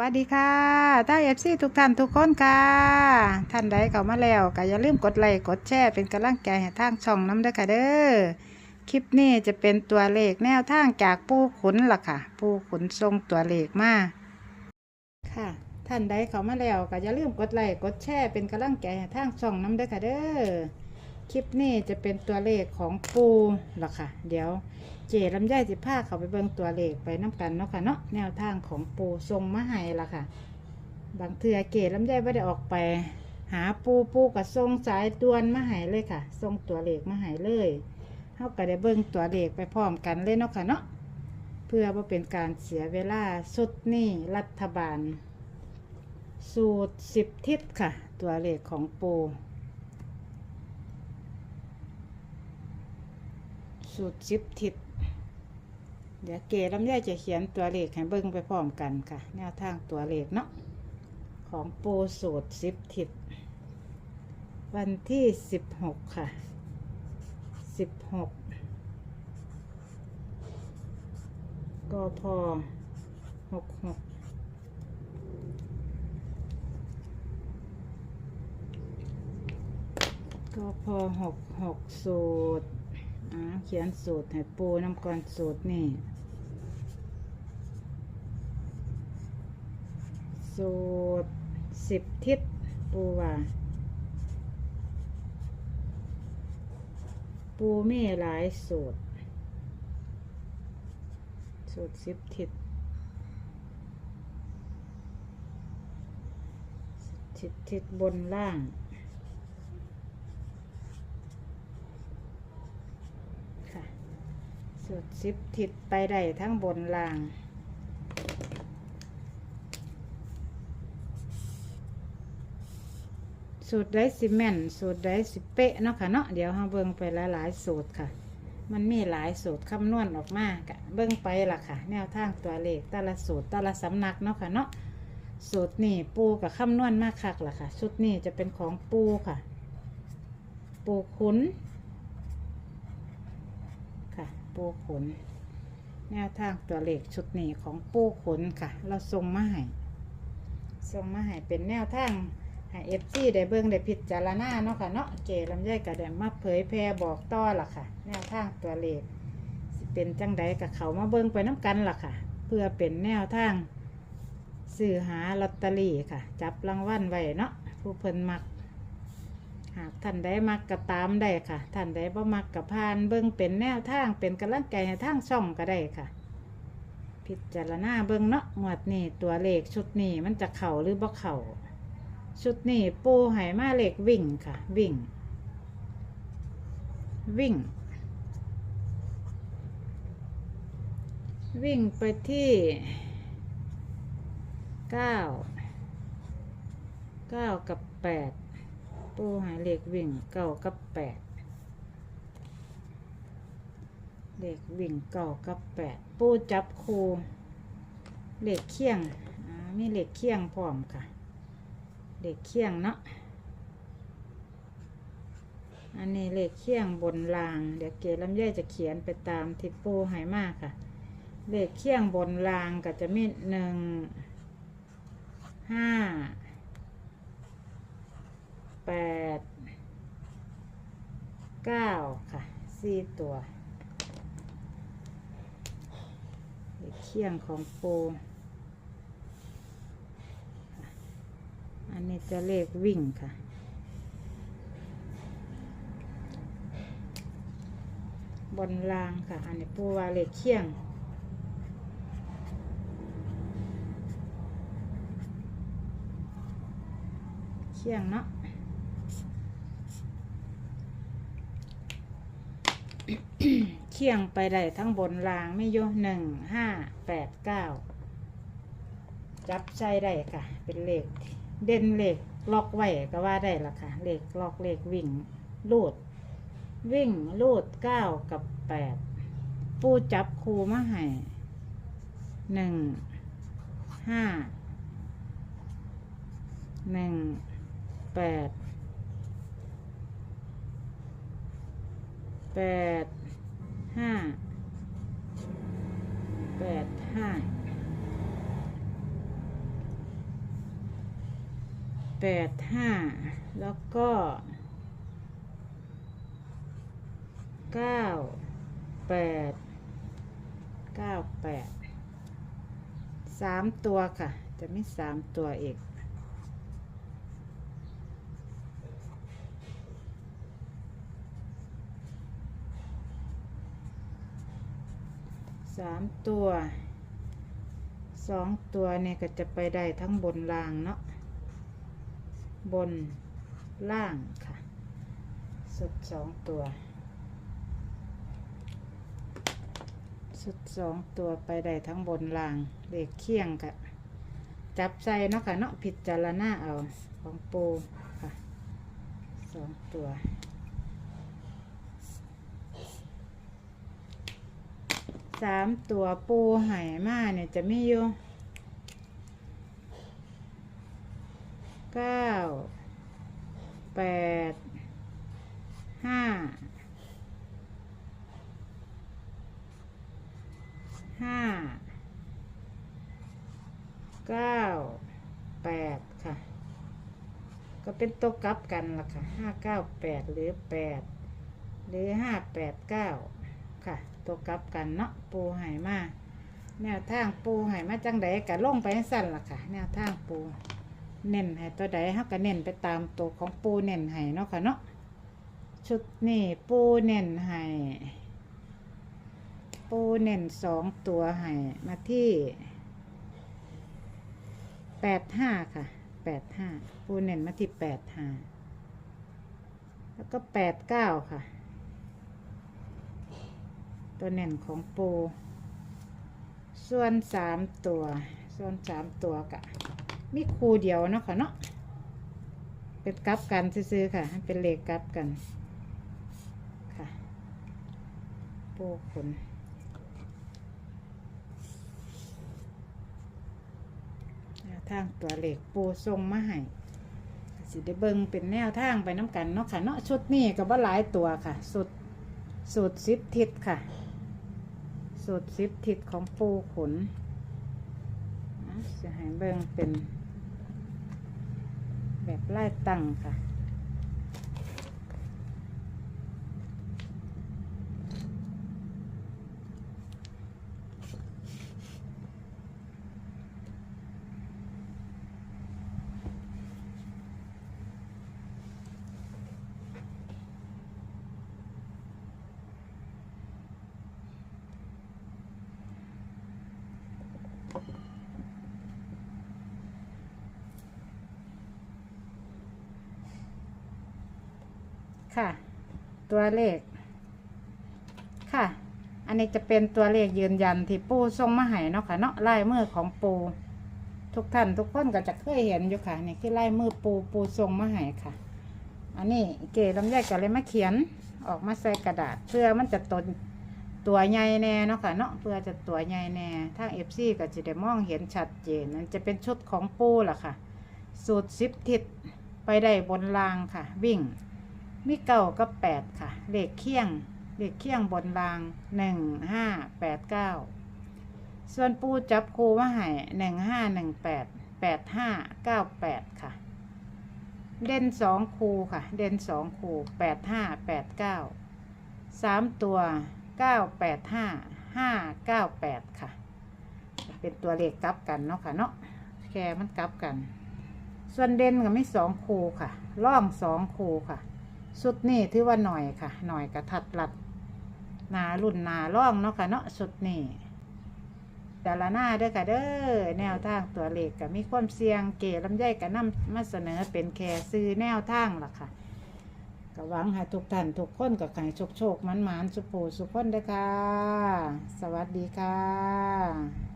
วัสดีค่ะเต้าเอฟซีทุกท่านทุกคนค่ะ ท่านใดเข้ามาแล้วก็อย่าลืมกดไลค์กดแชร์เป็นกำลังใจให้ทางช่องน้ำด้อค่ะเด้อ คลิปนี้จะเป็นตัวเลขแนวทางจากปูขุนล่ะค่ะ ปูขุนทรงตัวเลขมาค่ะ ท่านใดเข้ามาแล้วก็อย่าลืมกดไลค์กดแชร์เป็นกำลังใจให้ทางช่องน้ำด้อค่ะเด้อ คลิปนี้จะเป็นตัวเลขของปูล่ะค่ะ เดี๋ยวเจลำไยสิพาเขาไปเบิ่งตัวเลขไปน้ำกันเนาะค่ะเนาะแนวทางของปูทรงมาให้ล่ะค่ะ บางเทื่อเกลำไยไม่ได้ออกไป หาปูปูกับทรงสายด่วนมาให้เลยค่ะทรงตัวเลขมาให้เลยเฮาก็ได้เบิ่งตัวเลขไปพร้อมกันเลยเนาะค่ะเนาะเพื่อว่าเป็นการเสียเวลาสุดนี่รัฐบาล สูตรสิบทิศค่ะ ตัวเลขของปู สูตรสิบทิศเดี๋ยวเกลำไยจะเขียนตัวเลขให้เบิ่งไปพร้อมกันค่ะ แนวทางตัวเลขเนาะของปูสูตรสิบทิศวันที่สิบหกค่ะสิบหกก็พอหกหกก็พอหกหกสูตร อ่าเขียนสูตรให้ปูน้ำก่อนสูตรนี่สูตรสิบทิศปูว่าปูมีหลายสูตร สูตรสิบทิศทิศทิศบนล่าง ค่ะ สูตรสิบทิศไปได้ทั้งบนล่าง สูตรได้สิแม่นสูตรได้สิเป๊ะเนาะค่ะเนาะเดี๋ยวเราเบิ่งไปหลายๆสูตรค่ะ มันมีหลายสูตรคำนวณออกมากะเบิ่งไปล่ะค่ะ แนวทางตัวเลขแต่ละสูตรแต่ละสำนักเนาะค่ะเนาะสูตรนี่ปูกับคำนวณมากคักล่ะค่ะ ชุดนี้จะเป็นของปูค่ะ ปูขุน ค่ะ ปูขน แนวทางตัวเลขชุดนี้ของปูขนค่ะ เราส่งมาให้ส่งมาให้เป็นแนวทางให้เอฟซีได้เบิ่งได้พิจารณาเนาะค่ะเนาะเจลำไยก็ได้มาเผยแพร่บอกต่อล่ะค่ะ แนวทางตัวเลขสิเป็นจังใดกับเขามาเบิ่งไปน้ำกันล่ะค่ะ เพื่อเป็นแนวทางสื่อหาลอตเตอรี่ค่ะ จับรางวัลไว้เนาะผู้เพิ่นมัก หากท่านใดมักก็ตามได้ค่ะ ท่านใดบ่มักก็ผ่านเบิ่งเป็นแนวทางเป็นกำลังใจให้ทางช่องก็ได้ค่ะ พิจารณาเบิ่งเนาะงวดนี้ตัวเลขชุดนี้มันจะเข่าหรือบ่เข่าชุดนี้ปูให้มาเลขวิ่งค่ะ วิ่ง วิ่ง วิ่งไปที่เก้าเก้ากับแปด ปูหายเลขวิ่งเก้ากับแปดเลขวิ่งเก้ากับแปดปูจับคูเลขเคียงอ่ามีเลขเคียงพร้อมค่ะเลขเคียงเนาะอันนี้เลขเคียงบนราง เดี๋ยวเกลลำไยจะเขียนไปตามที่ปูหายมากค่ะ เลขเคียงบนรางก็จะมีหนึ่งห้า แปดเก้าค่ะสี่ตัวเลขเคียงของปูอันนี้จะเลขวิ่งค่ะ บนรางค่ะ อันนี้ปูว่าเลขเคียงเคียงเนาะ เคียงไปได้ทั้งบนรางไม่โยหนึ่งห้าแปดเก้าจับใช้ได้ค่ะ เป็นเลขเด่นเลขล็อกไว้ก็ว่าได้ละค่ะ เลขล็อกเลขวิ่งลูด วิ่งลูดเก้ากับแปดปูจับคูมาให้หนึ่งห้าหนึ่งแปดแปด ห้าแปดห้าแปดห้าแล้วก็เก้าแปดเก้าแปดสามตัวค่ะ จะไม่สามตัวเอก สามตัวสองตัวเนี่ยก็จะไปได้ทั้งบนล่างเนาะบนล่างค่ะ สุดสองตัว สุดสองตัวไปได้ทั้งบนล่างเลขเคียงค่ะจับใส่เนาะค่ะเนาะผิดจารณาเอาของปูค่ะสองตัว สามตัวปูไห่มาเนี่ยจะมีอยู่เก้าแปดห้าห้าเก้าแปดค่ะ ก็เป็นตัวกลับกันล่ะค่ะห้าเก้าแปดหรือแปดหรือห้าแปดเก้า ตัวกลับกันเนาะปูหายมาแนวทางปูหายมาจังใดกะลงไปให้สั้นล่ะค่ะ แนวทางปูเน้นให้ตัวใดเฮาก็เน้นไปตามตัวของปูเน้นให้เนาะค่ะเนาะชุดนี้ปูเน้นให้ปูเน้นสองตัวให้มาที่แปดห้าค่ะแปดห้าปูเน้นมาที่แปดห้าแล้วก็แปดเก้าค่ะ ตัวเน่นของปูส่วนสามตัว ส่วนสามตัวกะมีคูเดียวเนาะค่ะเนาะเป็นกลับกันซื้อๆค่ะ เป็นเลขกลับกันค่ะปูขนทางตัวเลขปูทรงมาให้สิได้เบิงเป็นแนวทางไปน้ำกันเนาะค่ะเนาะชุดนี้ก็บ่าหลายตัวค่ะ สุดสูตรซิปทิศค่ะ สูตรซิปทิศของปูขนจะให้เบิ่งเป็นแบบไล่ตั้งค่ะ ค่ะ ตัวเลข ค่ะ อันนี้จะเป็นตัวเลขยืนยันที่ปูทรงมาให้เนาะค่ะเนาะลายมือของปูทุกท่านทุกคนก็จะเคยเห็นอยู่ค่ะนี่คือลายมือปูปูทรงมาให้ค่ะ อันนี้เก๋ลำไยก็เลยมาเขียนออกมาใส่กระดาษเพื่อมันจะตนตัวใหญ่แน่เนาะค่ะเนาะเพื่อจะตัวใหญ่แน่ทางเอฟซีก็จะได้มองเห็นชัดเจนนั่นจะเป็นชุดของปูล่ะค่ะ สูตรซิปทิศไปได้บนรางค่ะ วิ่ง มีเก้ากับแปดค่ะ เลขเคียง เลขเคียงบนรางหนึ่งห้าแปดเก้าส่วนปูจับคูมาให้หนึ่งห้าหนึ่งแปดแปดห้าเก้าแปดค่ะ เด่นสองคูค่ะ เด่นสองคูแปดห้าแปดเก้าสามตัวเก้าแปดห้าห้าเก้าแปดค่ะ เป็นตัวเลขกลับกันเนาะค่ะเนาะแค่มันกลับกัน ส่วนเด่นก็ไม่สองคูค่ะ ล่องสองคูค่ะ สุดนี่ถือว่าหน่อยค่ะ หน่อยกระทัดรัดหนารุ่นหนาล่องเนาะค่ะเนาะสุดนี่แต่ละหน้าเด้อค่ะเด้อแนวทางตัวเลขก็มีความเสี่ยงเก๋ลำไยกับนำมาเสนอเป็นแค่ซื้อแนวทางล่ะค่ะก็หวังให้ทุกท่านทุกคนกับไข่โชคโชคมันหมานสุปูสุขคนเด้อค่ะ สวัสดีค่ะ